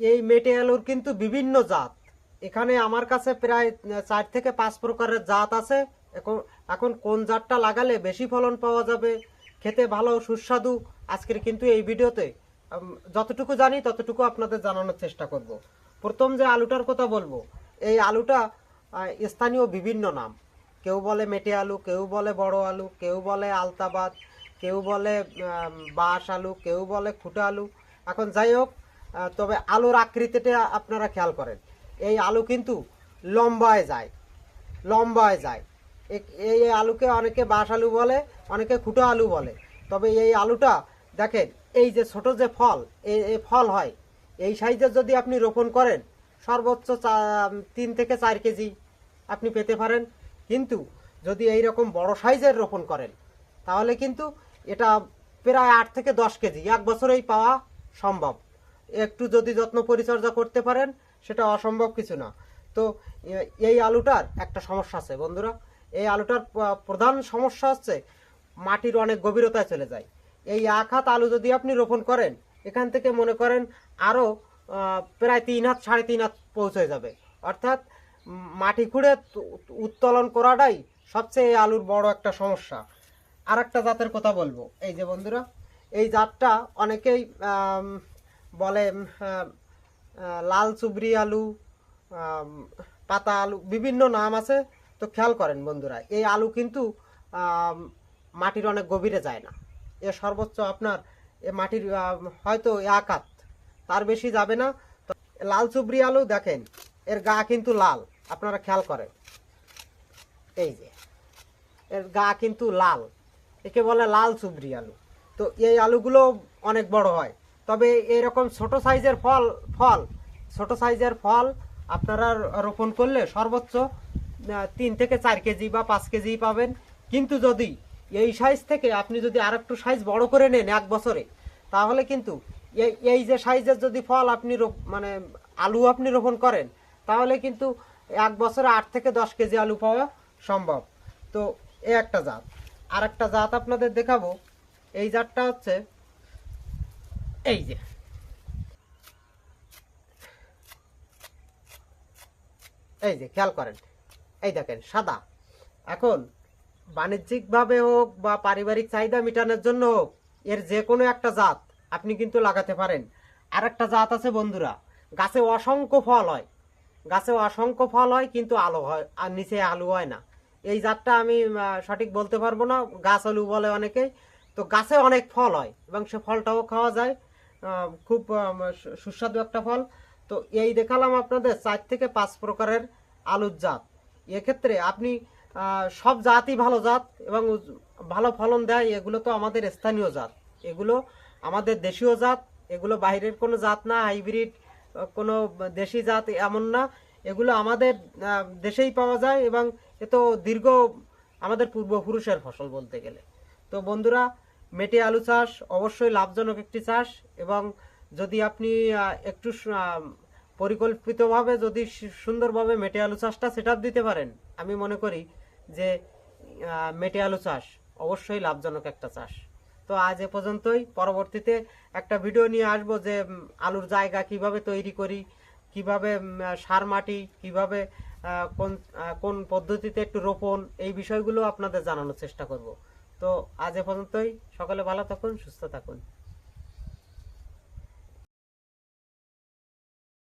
এই মেটে আলুর কিন্তু বিভিন্ন জাত। এখানে আমার কাছে প্রায় চার থেকে পাঁচ প্রকারের জাত আছে। এখন এখন কোন জাতটা লাগালে বেশি ফলন পাওয়া যাবে? খেতে ভালো, সুস্বাদু? আজকের কিন্তু এই ভিডিওতে যতটুকু জানি ততটুকু আপনাদের জানানোর চেষ্টা করব। প্রথম যে আলুটার কথা বলব, এই আলুটা স্থানীয় বিভিন্ন নাম। কেউ বলে মেটে আলু কেউ বলে বড় আলু, কেউ বলে আলতাবাদ, কেউ বলে বাঁশ আলু, কেউ বলে খুঁটা আলু। এখন যাই হোক তবে আলুর আকৃতিটা আপনারা খেয়াল করেন। এই আলু কিন্তু লম্বায় যায় লম্বায় যায়। এই আলুকে অনেকে বাঁশ আলু বলে, অনেকে খুঁটো আলু বলে। তবে এই আলুটা দেখেন, এই যে ছোট যে ফল এই ফল হয়, এই সাইজের যদি আপনি রোপণ করেন, সর্বোচ্চ তিন থেকে চার কেজি আপনি পেতে পারেন। কিন্তু যদি এই রকম বড় সাইজের রোপণ করেন, তাহলে কিন্তু এটা প্রায় আট থেকে দশ কেজি, এক বছরেই পাওয়া সম্ভব। একটু যদি যত্ন পরিচর্যা করতে পারেন, সেটা অসম্ভব কিছু না। তো এই আলুটার একটা সমস্যা আছে বন্ধুরা। এই আলুটার প্রধান সমস্যা হচ্ছে মাটির অনেক গভীরতায় চলে যায়। এই এক হাত আলু যদি আপনি রোপণ করেন, এখান থেকে মনে করেন আরও প্রায় তিন হাত সাড়ে তিন হাত পৌঁছে যাবে। অর্থাৎ মাটি খুঁড়ে উত্তোলন করাটাই সবচেয়ে এই আলুর বড় একটা সমস্যা। আর একটা জাতের কথা বলব। এই যে বন্ধুরা, এই জাতটা অনেকেই বলে লাল চুবড়ি আলু পাতা আলু, বিভিন্ন নাম আছে। তো খেয়াল করেন বন্ধুরা, এই আলু কিন্তু মাটির অনেক গভীরে যায় না। এ সর্বোচ্চ আপনার এ মাটির হয়তো এক হাত তার বেশি যাবে না। তো লাল চুবড়ি আলু দেখেন, এর গা কিন্তু লাল, আপনারা খেয়াল করেন। এই যে, এর গা কিন্তু লাল, একে বলে লাল চুবড়ি আলু। তো এই আলুগুলো অনেক বড় হয়। তবে এরকম ছোট সাইজের ফল ফল, ছোট সাইজের ফল আপনারা রোপণ করলে সর্বোচ্চ তিন থেকে চার কেজি বা পাঁচ কেজি পাবেন। কিন্তু যদি এই সাইজ থেকে আপনি যদি আর একটু সাইজ বড় করে নেন এক বছরে, তাহলে কিন্তু এই যে সাইজের যদি ফল আপনি মানে আলু আপনি রোপণ করেন, তাহলে কিন্তু এক বছরে আট থেকে দশ কেজি আলু পাওয়া সম্ভব। তো এ একটা জাত। আর একটা জাত আপনাদের দেখাবো। এই জাতটা হচ্ছে এই যে। এই যে, খেয়াল করেন। এই দেখেন, সাদা। এখন বাণিজ্যিকভাবে হোক বা পারিবারিক চাহিদা মেটানোর জন্য হোক, এর যে কোনো একটা জাত আপনি কিন্তু লাগাতে পারেন। আর একটা জাত আছে বন্ধুরা, গাছে অসংখ্য ফল হয়। গাছে অসংখ্য ফল হয়, কিন্তু আলো হয়, আর নিচে আলু হয় না। এই জাতটা আমি সঠিক বলতে পারব না, গাছ আলু বলে অনেকেই। তো গাছে অনেক ফল হয়, এবং সে ফলটাও খাওয়া যায়। খুব সুস্বাদু একটা ফল। তো এই দেখালাম আপনাদের চার থেকে পাঁচ প্রকারের আলুর জাত। এক্ষেত্রে আপনি সব জাতই ভালো জাত এবং ভালো ফলন দেয়, এগুলো তো আমাদের স্থানীয় জাত। এগুলো আমাদের দেশীয় জাত, এগুলো বাইরের কোনো জাত না, হাইব্রিড কোনো দেশি জাত এমন না। এগুলো আমাদের দেশেই পাওয়া যায় এবং এ তো দীর্ঘ আমাদের পূর্বপুরুষের ফসল বলতে গেলে। তো বন্ধুরা মেটে আলু চাষ, অবশ্যই লাভজনক একটি চাষ এবং যদি আপনি একটু পরিকল্পিতভাবে যদি সুন্দরভাবে মেটে আলু চাষটা সেট দিতে পারেন, আমি মনে করি যে মেটে আলু চাষ অবশ্যই লাভজনক একটা চাষ। তো আজ এ পর্যন্তই, পরবর্তীতে একটা ভিডিও নিয়ে আসব যে আলুর জায়গা কীভাবে তৈরি করি, কীভাবে সার মাটি, কীভাবে কোন কোন পদ্ধতিতে একটু রোপণ, এই বিষয়গুলো আপনাদের জানানোর চেষ্টা করব। তো আজ এ পর্যন্তই। সকলে ভালো থাকুন সুস্থ থাকুন।